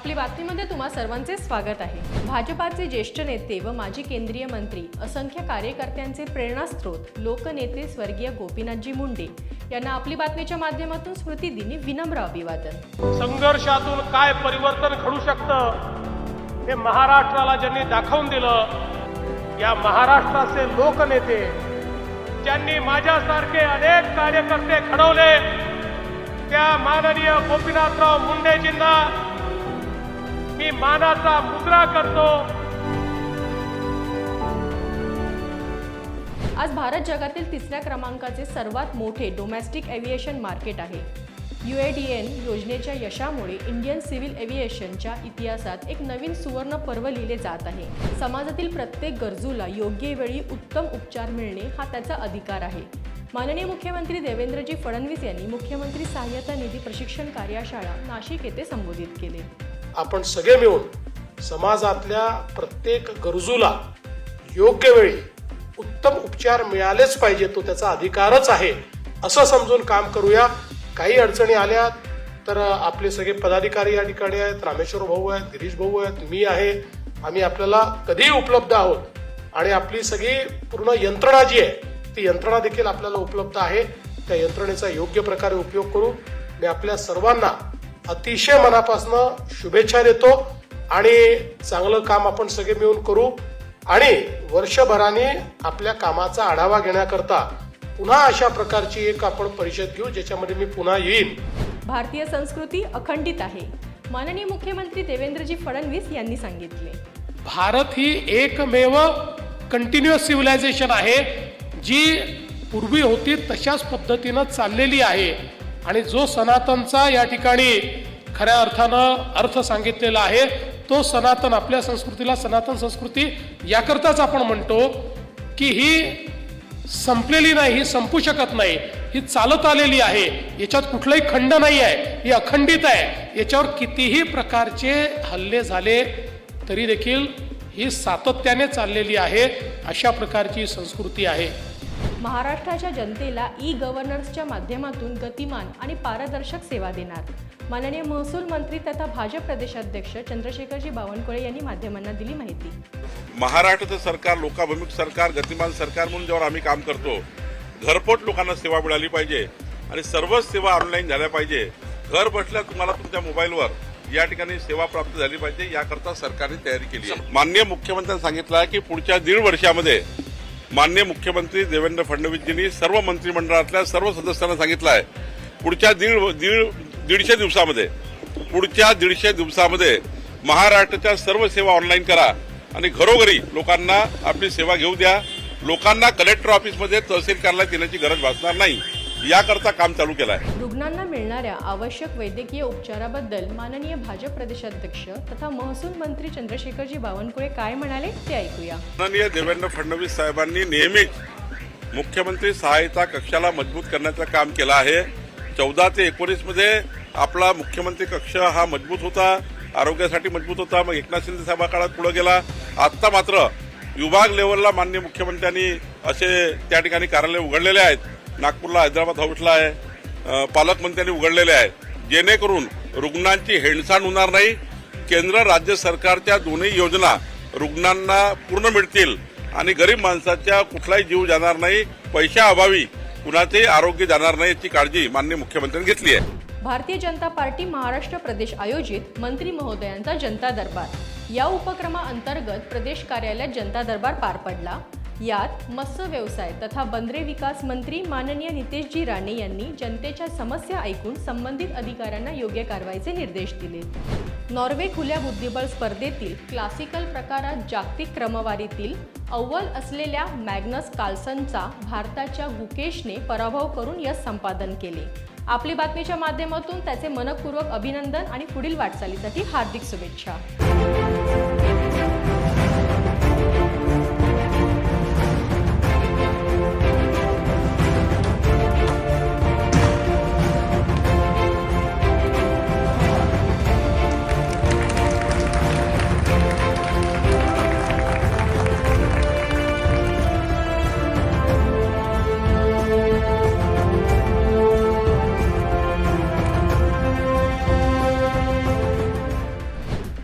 आपली बातमीमध्ये तुम्हा सर्वांचे स्वागत आहे. भाजपाचे ज्येष्ठ नेते व माजी केंद्रीय मंत्री असंख्य कार्यकर्त्यांचे प्रेरणास्त्रोत लोकनेते स्वर्गीय गोपीनाथजी मुंडे यांना आपली बातमीच्या माध्यमातून स्मृती दिनी विनम्र अभिवादन. संघर्षातून काय परिवर्तन घडू शकतं हे महाराष्ट्राला ज्यांनी दाखवून दिलं या महाराष्ट्राचे लोकनेते ज्यांनी माझ्यासारखे अनेक कार्यकर्ते घडवले त्या माननीय गोपीनाथराव मुंडेजींना मी मानाचा मुद्रा करतो. आज भारत जगातील तिसऱ्या क्रमांकाचे सर्वात मोठे डोमेस्टिक एव्हिएशन मार्केट आहे. यू ए डी एन योजनेच्या यशामुळे इंडियन सिव्हिल एव्हिएशनच्या इतिहासात एक नवीन सुवर्ण पर्व लिहिले जात आहे. समाजातील प्रत्येक गरजूला योग्य वेळी उत्तम उपचार मिळणे हा त्याचा अधिकार आहे. माननीय मुख्यमंत्री देवेंद्रजी फडणवीस यांनी मुख्यमंत्री सहाय्यता निधी प्रशिक्षण कार्यशाळा नाशिक येथे संबोधित केले. आपण सगळे मिळून समाजातल्या प्रत्येक गरजूला योग्य वेळी उत्तम उपचार मिळालेच पाहिजे तो त्याचा अधिकारच आहे असं समजून काम करूया. काही अडचणी आल्या तर आपले सगळे पदाधिकारी या ठिकाणी आहेत रामेश्वर भाऊ आहेत गिरीश भाऊ आहेत मी आहे. आम्ही आपल्याला कधीही उपलब्ध आहोत. आणि आपली सगळी पूर्ण यंत्रणा जी आहे ती यंत्रणा देखील आपल्याला उपलब्ध आहे. त्या यंत्रणेचा योग्य प्रकारे उपयोग करू. मी आपल्या सर्वांना अतिशय मनापासून शुभेच्छा देतो आणि चांगलं काम आपण सगळे मिळून करू. आणि वर्षभराने आपल्या कामाचा आढावा घेण्याकरता पुन्हा अशा प्रकारची एक आपण परिषद घेऊ ज्याच्यामध्ये मी पुन्हा येईन. भारतीय संस्कृती अखंडित आहे माननीय मुख्यमंत्री देवेंद्रजी फडणवीस यांनी सांगितले. भारत ही एकमेव कंटिन्युअस सिव्हिलायझेशन आहे जी पूर्वी होती तशाच पद्धतीनं चाललेली आहे. आणि जो सनातनचा या ठिकाणी खऱ्या अर्थानं अर्थ सांगितलेला आहे. तो सनातन आपल्या संस्कृतीला सनातन संस्कृती याकरताच आपण म्हणतो की ही संपलेली नाही ही संपू शकत नाही. ही चालत आलेली आहे. याच्यात कुठलाही खंड नाही आहे ही अखंडित आहे. याच्यावर कितीही प्रकारचे हल्ले झाले तरी देखील ही सातत्याने चाललेली आहे. अशा प्रकारची संस्कृती आहे. महाराष्ट्राच्या जनतेला ई गव्हर्नन्सच्या माध्यमातून गतिमान आणि पारदर्शक सेवा देणार. माननीय महसूल मंत्री तथा भाजप प्रदेशाध्यक्ष चंद्रशेखरजी बावनकुळे यांनी माध्यमांना दिली माहिती. महाराष्ट्राचं सरकार लोकाभिमुख सरकार गतिमान सरकार म्हणून जेव्हा आम्ही काम करतो घरपोट लोकांना सेवा मिळाली पाहिजे आणि सर्वच सेवा ऑनलाईन झाल्या पाहिजे. घर बसल्या तुम्हाला तुमच्या मोबाईलवर या ठिकाणी सेवा प्राप्त झाली पाहिजे याकरता सरकारने तयारी केली आहे. माननीय मुख्यमंत्र्यांनी सांगितलं आहे की पुढच्या दीड वर्षामध्ये माननीय मुख्यमंत्री देवेंद्र फडणवीसजींनी सर्व मंत्रिमंडळातल्या सर्व सदस्यांना सांगितलं आहे. पुढच्या दीड दीड दीडशे दिवसामध्ये पुढच्या दीडशे दिवसामध्ये महाराष्ट्राच्या सर्व सेवा ऑनलाईन करा आणि घरोघरी लोकांना आपली सेवा घेऊ द्या. लोकांना कलेक्टर ऑफिसमध्ये तहसील कार्यालयात येण्याची गरज भासणार नाही. याकरता काम चालू केलं आहे रुग्णांना मिळणाऱ्या आवश्यक वैद्यकीय उपचाराबद्दल माननीय भाजप प्रदेशाध्यक्ष तथा महसूल मंत्री चंद्रशेखरजी बावनकुळे काय म्हणाले ते ऐकूया. माननीय देवेंद्र फडणवीस साहेबांनी नेहमीच मुख्यमंत्री सहायता कक्षाला मजबूत करण्याचं काम केलं आहे. चौदा ते एकोणीसमध्ये आपला मुख्यमंत्री कक्ष हा मजबूत होता आरोग्यासाठी मजबूत होता मग एकनाथ शिंदे साहेबा काळात पुढे गेला. आत्ता मात्र विभाग लेवलला माननीय मुख्यमंत्र्यांनी असे त्या ठिकाणी कार्यालय उघडलेले आहेत. नागपूरला हैदराबाद हाऊसला आहे. पालकमंत्र्यांनी उघडलेले आहेत. जेणेकरून रुग्णांची हेळसांड होणार नाही. केंद्र राज्य सरकारच्या दोन्ही योजना रुग्णांना पूर्ण मिळतील आणि गरीब माणसाच्या कुठलाही जीव जाणार नाही. पैशाअभावी कुणाचेही आरोग्य जाणार नाही याची काळजी माननीय मुख्यमंत्र्यांनी घेतली आहे. भारतीय जनता पार्टी महाराष्ट्र प्रदेश आयोजित मंत्री महोदयांचा जनता दरबार. या उपक्रमाअंतर्गत प्रदेश कार्यालयात जनता दरबार पार पडला. यात मत्स्य व्यवसाय तथा बंदरे विकास मंत्री माननीय नितेशजी राणे यांनी जनतेच्या समस्या ऐकून संबंधित अधिकाऱ्यांना योग्य कारवाईचे निर्देश दिले. नॉर्वे खुल्या बुद्धिबळ स्पर्धेतील क्लासिकल प्रकारात जागतिक क्रमवारीतील अव्वल असलेल्या मॅग्नस कार्लसनचा भारताच्या गुकेशने पराभव करून यश संपादन केले. आपली बातमीच्या माध्यमातून त्याचे मनपूर्वक अभिनंदन आणि पुढील वाटचालीसाठी हार्दिक शुभेच्छा.